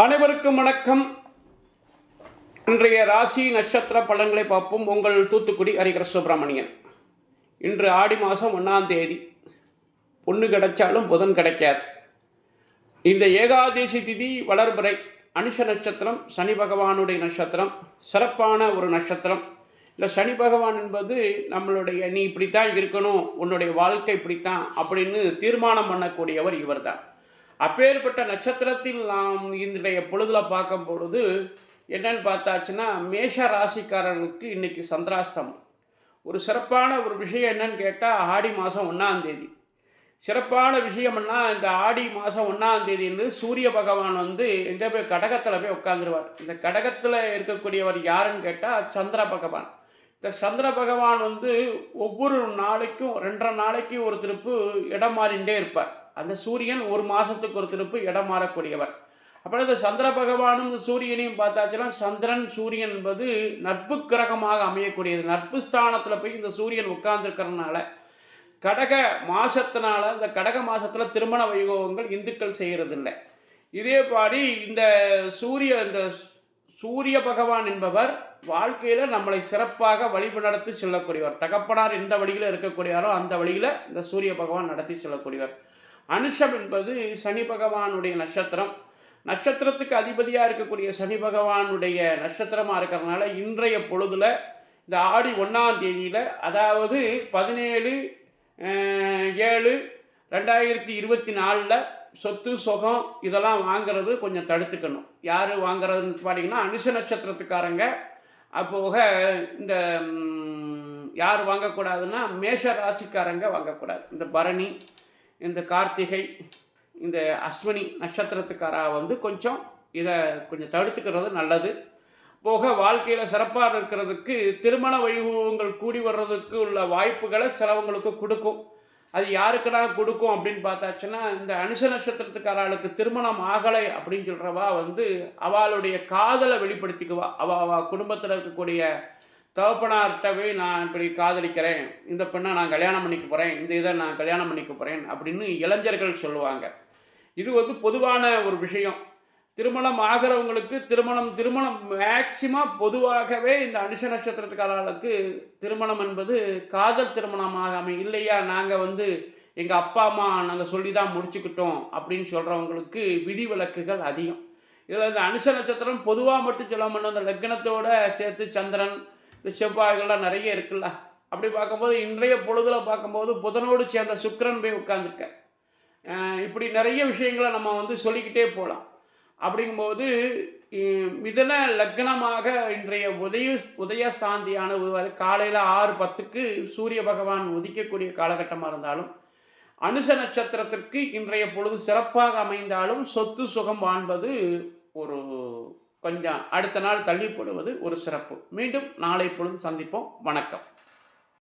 அனைவருக்கும் வணக்கம். இன்றைய ராசி நட்சத்திர பலன்களை பார்ப்போம். உங்கள் தூத்துக்குடி ஹரிகர சுப்பிரமணியன். இன்று ஆடி மாதம் ஒன்றாம் தேதி. பொண்ணு கிடைச்சாலும் புதன் கிடைக்காது. இந்த ஏகாதேசி திதி வளர்பிறை. அனுஷ நட்சத்திரம் சனி பகவானுடைய நட்சத்திரம் சிறப்பான ஒரு நட்சத்திரம். இல்லை சனி பகவான் என்பது நம்மளுடைய நீ இப்படித்தான் இருக்கணும் உன்னுடைய வாழ்க்கை இப்படித்தான் அப்படின்னு தீர்மானம் பண்ணக்கூடியவர் இவர்தான். அப்பேற்பட்ட நட்சத்திரத்தில் நாம் இன்றைய பொழுதில் பார்க்கும் பொழுது என்னன்னு பார்த்தாச்சுன்னா மேஷ ராசிக்காரர்களுக்கு இன்றைக்கி சந்திராஷ்டமம். ஒரு சிறப்பான ஒரு விஷயம் என்னன்னு கேட்டால் ஆடி மாதம் ஒன்றாந்தேதி சிறப்பான விஷயம்னா இந்த ஆடி மாதம் ஒன்றாம் தேதியிலிருந்து சூரிய பகவான் வந்து எங்கே போய் கடகத்தில் போய் உட்காந்துருவார் இந்த கடகத்தில் இருக்கக்கூடியவர் யாருன்னு கேட்டால் சந்திர பகவான். இந்த சந்திர பகவான் வந்து ஒவ்வொரு நாளைக்கும் ரெண்டரை நாளைக்கு ஒரு திருப்பு இடம் மாறிண்டே இருப்பார். அந்த சூரியன் ஒரு மாதத்துக்கு ஒரு திருப்பு இடம் மாறக்கூடியவர். அப்புறம் இந்த சந்திர பகவானும் இந்த சூரியனையும் பார்த்தாச்சுன்னா சந்திரன் சூரியன் என்பது நட்பு கிரகமாக அமையக்கூடியது. நட்பு ஸ்தானத்தில் போய் இந்த சூரியன் உட்கார்ந்துருக்கிறதுனால கடக மாசத்தினால இந்த கடக மாசத்தில் திருமண வைபவங்கள் இந்துக்கள் செய்கிறதில்ல இதே மாதிரி இந்த சூரிய இந்த சூரிய பகவான் என்பவர் வாழ்க்கையில் நம்மளை சிறப்பாக வழிபு நடத்தி செல்லக்கூடியவர். தகப்பனார் எந்த வழியில் இருக்கக்கூடியாரோ அந்த வழியில் இந்த சூரிய பகவான் நடத்தி செல்லக்கூடியவர். அனுஷம் என்பது சனி பகவானுடைய நட்சத்திரம். நட்சத்திரத்துக்கு அதிபதியாக இருக்கக்கூடிய சனி பகவானுடைய நட்சத்திரமாக இருக்கிறதுனால இன்றைய பொழுதில் இந்த ஆடி ஒன்றாம் தேதியில் அதாவது பதினேழு ஏழு ரெண்டாயிரத்தி இருபத்தி நாலில் சொத்து சுகம் இதெல்லாம் வாங்குறது கொஞ்சம் தடுத்துக்கணும். யார் வாங்குறதுன்னு பார்த்தீங்கன்னா அனுஷ நட்சத்திரத்துக்காரங்க. அப்போக இந்த யார் வாங்கக்கூடாதுன்னா மேஷ ராசிக்காரங்க வாங்கக்கூடாது. இந்த பரணி இந்த கார்த்திகை இந்த அஸ்வினி நட்சத்திரத்துக்காரா வந்து கொஞ்சம் இதை கொஞ்சம் தடுத்துக்கிறது நல்லது. போக வாழ்க்கையில் சிறப்பாக இருக்கிறதுக்கு திருமண வைபவங்கள் கூடி வர்றதுக்கு உள்ள வாய்ப்புகளை சிலவங்களுக்கு கொடுக்கும். அது யாருக்குடா கொடுக்கும் அப்படின்னு பார்த்தாச்சுன்னா இந்த அனுஷ நட்சத்திரத்துக்காராளுக்கு திருமணம் ஆகலை அப்படின்னு சொல்கிறவா வந்து அவளுடைய காதலை வெளிப்படுத்திக்குவா. அவள் அவள் குடும்பத்தில் இருக்கக்கூடிய தகப்பனார்கிட்டவே நான் இப்படி காதலிக்கிறேன். இந்த பெண்ணை நான் கல்யாணம் பண்ணிக்க போகிறேன் இந்த இதை நான் கல்யாணம் பண்ணிக்க போகிறேன் அப்படின்னு இளைஞர்கள் சொல்லுவாங்க. இது வந்து பொதுவான ஒரு விஷயம். திருமணம் ஆகிறவங்களுக்கு திருமணம் திருமணம் மேக்சிமம் பொதுவாகவே இந்த அனுஷ நட்சத்திரத்துக்காரர்களுக்கு திருமணம் என்பது காதல் திருமணம் அமை இல்லையா? நாங்கள் வந்து எங்கள் அப்பா அம்மா நாங்கள் சொல்லி தான் முடிச்சுக்கிட்டோம் அப்படின்னு சொல்கிறவங்களுக்கு விதிவிலக்குகள் அதிகம். இதில் இந்த அனுஷ நட்சத்திரம் பொதுவாக மட்டும் சொல்லாமல் அந்த இந்த லக்னத்தோட சேர்த்து சந்திரன் இந்த செவ்வாய்கள்லாம் நிறைய இருக்குல்ல. அப்படி பார்க்கும்போது இன்றைய பொழுதில் பார்க்கும்போது புதனோடு சேர்ந்த சுக்கரன் போய் உட்கார்ந்திருக்க. இப்படி நிறைய விஷயங்களை நம்ம வந்து சொல்லிக்கிட்டே போகலாம் அப்படிங்கும்போது மிதன லக்னமாக இன்றைய உதய உதய சாந்தியான காலையில் ஆறு பத்துக்கு சூரிய பகவான் உதிக்கக்கூடிய காலகட்டமாக இருந்தாலும் அனுச நட்சத்திரத்திற்கு இன்றைய பொழுது சிறப்பாக அமைந்தாலும் சொத்து சுகம் வாழ்வது ஒரு கொஞ்சம் அடுத்த நாள் தள்ளிப்படுவது ஒரு சிறப்பு. மீண்டும் நாளை பொழுது சந்திப்போம். வணக்கம்.